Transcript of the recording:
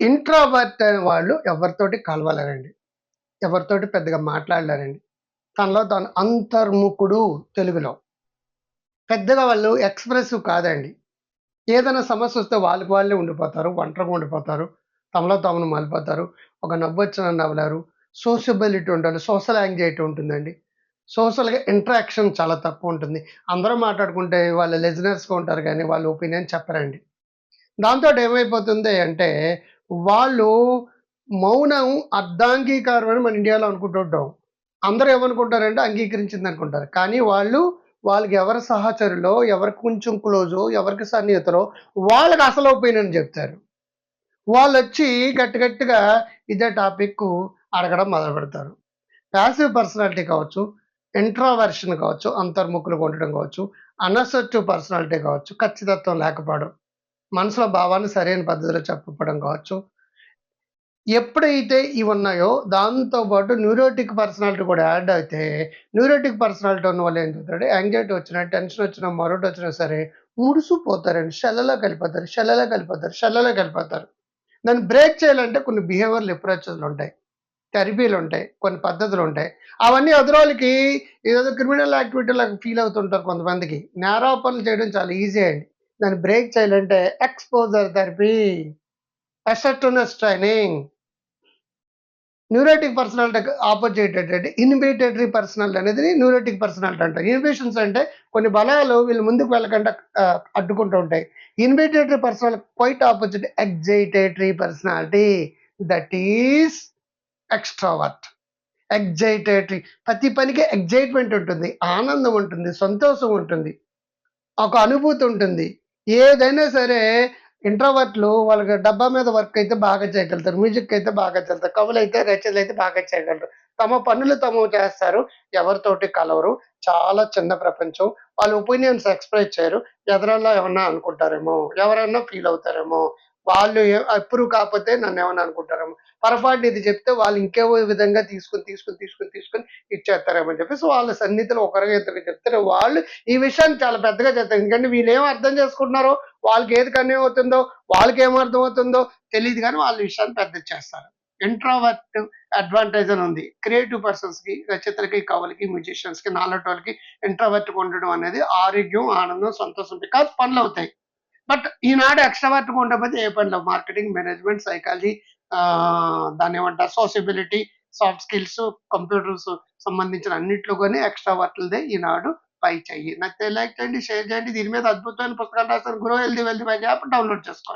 Introvert అనే వాళ్ళు ఎవరితోటి కలవలేరండి. ఎవరితోటి పెద్దగా మాట్లాడలేరండి. తనలో తను అంతర్ముఖుడు తెలుగులో. పెద్దగా వాళ్ళు ఎక్స్ప్రెసివ్ కాదండి. ఏదైనా సమస్య వస్తే వాళ్ళకి వాళ్ళే ఉండిపోతారు ఒంటరిగా ఉండిపోతారు. తమలో తామును మలిపోతారు. ఒక నవ్వు వచ్చిన నవ్వలేరు. సోషబిలిటీ ఉండాలి సోషల్ యాంగ్జైటీ ఉంటుందండి. సోషల్గా ఇంటరాక్షన్ చాలా తక్కువ ఉంటుంది. అందరూ మాట్లాడుకుంటే వాళ్ళు లెజినర్స్గా ఉంటారు కానీ వాళ్ళ ఒపీనియన్ చెప్పరండి. దాంతో ఏమైపోతుంది అంటే వాళ్ళు మౌనం అర్ధాంగీకారం అని మన ఇండియాలో అనుకుంటుంటాం అందరూ ఏమనుకుంటారంటే అంగీకరించింది అనుకుంటారు. కానీ వాళ్ళు వాళ్ళకి ఎవరి సహచరులో ఎవరికి కొంచెం క్లోజో ఎవరికి సన్నిహితలో వాళ్ళకి అసలు ఒపీనియన్ చెప్తారు. వాళ్ళు వచ్చి గట్టిగట్టిగా ఇదే టాపిక్ అడగడం మొదలు పెడతారు. ప్యాసివ్ పర్సనాలిటీ కావచ్చు ఇంట్రావర్షన్ కావచ్చు అంతర్ముఖులు ఉండడం కావచ్చు అనసెప్టివ్ పర్సనాలిటీ కావచ్చు ఖచ్చితత్వం లేకపోవడం. మనసులో భావాన్ని సరైన పద్ధతిలో చెప్పడం కావచ్చు. ఎప్పుడైతే ఇవి ఉన్నాయో దాంతో పాటు న్యూరోటిక్ పర్సనాలిటీ కూడా యాడ్ అయితే న్యూరోటిక్ పర్సనాలిటీ ఉన్న వాళ్ళు ఏం చెప్తాడు యాంగ్జైటీ వచ్చినా టెన్షన్ వచ్చినా మరొకటి వచ్చినా సరే ముడుసుపోతారండి షెల్లలో కలిపోతారు షెల్లలో కలిపోతారు షెల్లలో కలిపోతారు. దాన్ని బ్రేక్ చేయాలంటే కొన్ని బిహేవియర్లు అప్రోచెస్లు ఉంటాయి. థెరపీలు ఉంటాయి కొన్ని పద్ధతులు ఉంటాయి. అవన్నీ ఎదురోళ్ళకి ఏదో క్రిమినల్ యాక్టివిటీ లాగా ఫీల్ అవుతుంటారు కొంతమందికి. నేరాపనలు చేయడం చాలా ఈజీ అండి. దాన్ని బ్రేక్ చేయాలంటే exposure therapy acceptance training. Neurotic personality opposite ఏంటంటే ఇన్హిబిటేటరీ పర్సనాలిటీ అనేది న్యూరోటిక్ పర్సనాలిటీ అంటారు. ఇన్హిబిషన్స్ అంటే కొన్ని బలాలు వీళ్ళు ముందుకు వెళ్ళకుండా అడ్డుకుంటూ ఉంటాయి. Inhibitatory personality quite opposite excitatory personality that is extrovert. Excitatory ప్రతి పనికి ఎగ్జైట్మెంట్ ఉంటుంది ఆనందం ఉంటుంది సంతోషం ఉంటుంది ఒక అనుభూతి ఉంటుంది. ఏదైనా సరే ఇంట్రోవర్ట్లు వాళ్ళకి డబ్బా మీద వర్క్ అయితే బాగా చేయగలుగుతారు మ్యూజిక్ అయితే బాగా చేస్తారు కవులు అయితే రచనలు అయితే బాగా చేయగలరు తమ పనులు తమ చేస్తారు ఎవరితోటి కలవరు చాలా చిన్న ప్రపంచం. వాళ్ళ ఒపీనియన్స్ ఎక్స్ప్రెస్ చేయరు ఎదరల్లో ఏమన్నా అనుకుంటారేమో ఎవరన్నా ఫీల్ అవుతారేమో వాళ్ళు ఎప్పుడు కాకపోతే నన్ను ఏమన్నా అనుకుంటారేమో. పొరపాటు ఇది చెప్తే వాళ్ళు ఇంకేవో విధంగా తీసుకుని తీసుకుని తీసుకుని తీసుకుని ఇచ్చేస్తారేమో అని చెప్పేసి వాళ్ళ సన్నిధిలో ఒకరిగా ఇద్దరు చెప్తారు. వాళ్ళు ఈ విషయాన్ని చాలా పెద్దగా చేస్తారు. ఎందుకంటే వీళ్ళు ఏం అర్థం చేసుకుంటున్నారో వాళ్ళకి ఏది కన్వే అవుతుందో వాళ్ళకి ఏం అర్థం అవుతుందో తెలియదు కానీ వాళ్ళ విషయాన్ని పెద్ద చేస్తారు. ఇంట్రావర్ట్ అడ్వాంటేజ్ అని ఉంది. క్రియేటివ్ పర్సన్స్కి రచయితలకి కవులకి మ్యూజిషియన్స్కి నాలటి వాళ్ళకి ఇంట్రావర్ట్ ఉండడం అనేది ఆరోగ్యం ఆనందం సంతోషం బికాస్ పనులు అవుతాయి. బట్ ఈనాడు ఎక్స్ట్రావర్ట్గా ఉండకపోతే ఏ పనులు మార్కెటింగ్ మేనేజ్మెంట్ సైకాలజీ దాని ఏమంటారు సోషబిలిటీ సాఫ్ట్ స్కిల్స్ కంప్యూటర్స్ సంబంధించిన అన్నిట్లో ఎక్స్ట్రా వర్క్లదే ఈనాడు పై చెయ్యి నాకు లైక్ చేయండి షేర్ చేయండి. దీని మీద అద్భుతమైన పుస్తకాలు రాస్తాను గ్రో హెల్దీ వెల్దీ పై యాప్ డౌన్లోడ్ చేసుకోండి.